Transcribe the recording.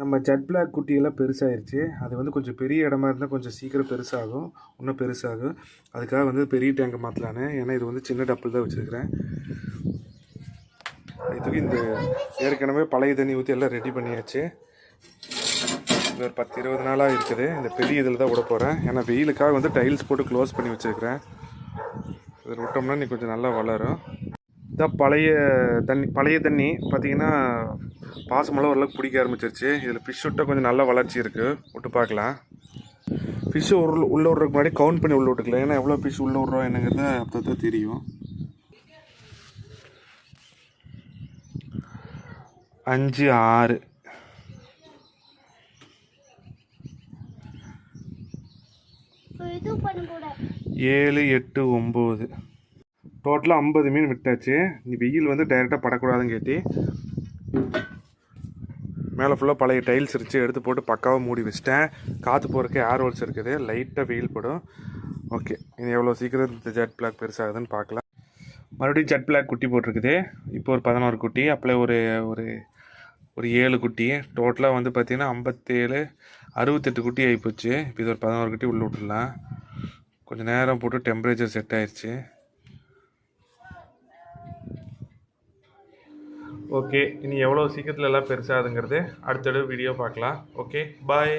நம்ம Z block குட்டியெல்லாம் பெருசாகிருச்சு அது வந்து கொஞ்சம் பெரிய இடமா இருந்தால் கொஞ்சம் சீக்கிரம் பெருசாகும். இன்னும் பெருசாகும் அதுக்காக வந்து பெரிய டேங்கை மாற்றலான்னு ஏன்னா இது வந்து சின்ன டப்பில் தான் வச்சுருக்கிறேன். இதுக்கு இந்த ஏற்கனவே பழைய தண்ணி ஊற்றி எல்லாம் ரெடி பண்ணியாச்சு. இது ஒரு பத்து இருபது நாளாக இருக்குது. இந்த பெரிய இதில் தான் விட போகிறேன் ஏன்னா வெயிலுக்காக வந்து டைல்ஸ் போட்டு க்ளோஸ் பண்ணி வச்சுருக்கிறேன். இதில் விட்டோம்னா நீ கொஞ்சம் நல்லா வளரும். இதான் பழைய தண்ணி பழைய தண்ணி. பார்த்தீங்கன்னா பாசமெல்லாம் ஓரளவுக்கு பிடிக்க ஆரம்பிச்சிருச்சு. இதில் ஃபிஷ் விட்டால் கொஞ்சம் நல்ல வளர்ச்சி இருக்குது விட்டு பார்க்கலாம். ஃபிஷ்ஷு உள்ள உள்ளே விட்றதுக்கு முன்னாடி கவுண்ட் பண்ணி உள்ளே விட்டுக்கலாம். ஏன்னா எவ்வளோ ஃபிஷ் உள்ளே விட்றோம் என்னங்கிறத அப்போ தான் தெரியும். அஞ்சு ஆறு. ஏழு எட்டு ஒம்பது டோட்டலாக ஐம்பது மீன் விட்டாச்சு. நீ வெயில் வந்து டைரெக்டாக படக்கூடாதுன்னு கேட்டி. மேலே ஃபுல்லாக பழைய டைல்ஸ் இருந்துச்சு எடுத்து போட்டு பக்காவாக மூடி வச்சிட்டேன். காற்று போகிறதுக்கு ஏர் ஹோல்ஸ் இருக்குது. லைட்டாக வெயில் படும். ஓகே இது எவ்வளோ சீக்கிரம் இந்த ஜெட் பிளாக் பெருசாகுதுன்னு பார்க்கலாம். மறுபடியும் ஜெட் பிளாக் குட்டி போட்டிருக்குது. இப்போ ஒரு பதினோரு குட்டி அப்போ ஒரு ஒரு ஒரு ஏழு குட்டி. டோட்டலாக வந்து பார்த்திங்கன்னா ஐம்பத்தேழு அறுபத்தெட்டு குட்டி ஆகிப்போச்சு இப்போ இது ஒரு பதினோரு குட்டி உள்ளே விட்டுடலாம். கொஞ்சம் நேரம் போட்டு டெம்பரேச்சர் செட் ஆயிடுச்சு ஓகே இனி எவ்வளோ சீக்கிரத்தில் எல்லாம் பெருசாகுதுங்கிறது அடுத்தடுத்து வீடியோ பார்க்கலாம். Okay bye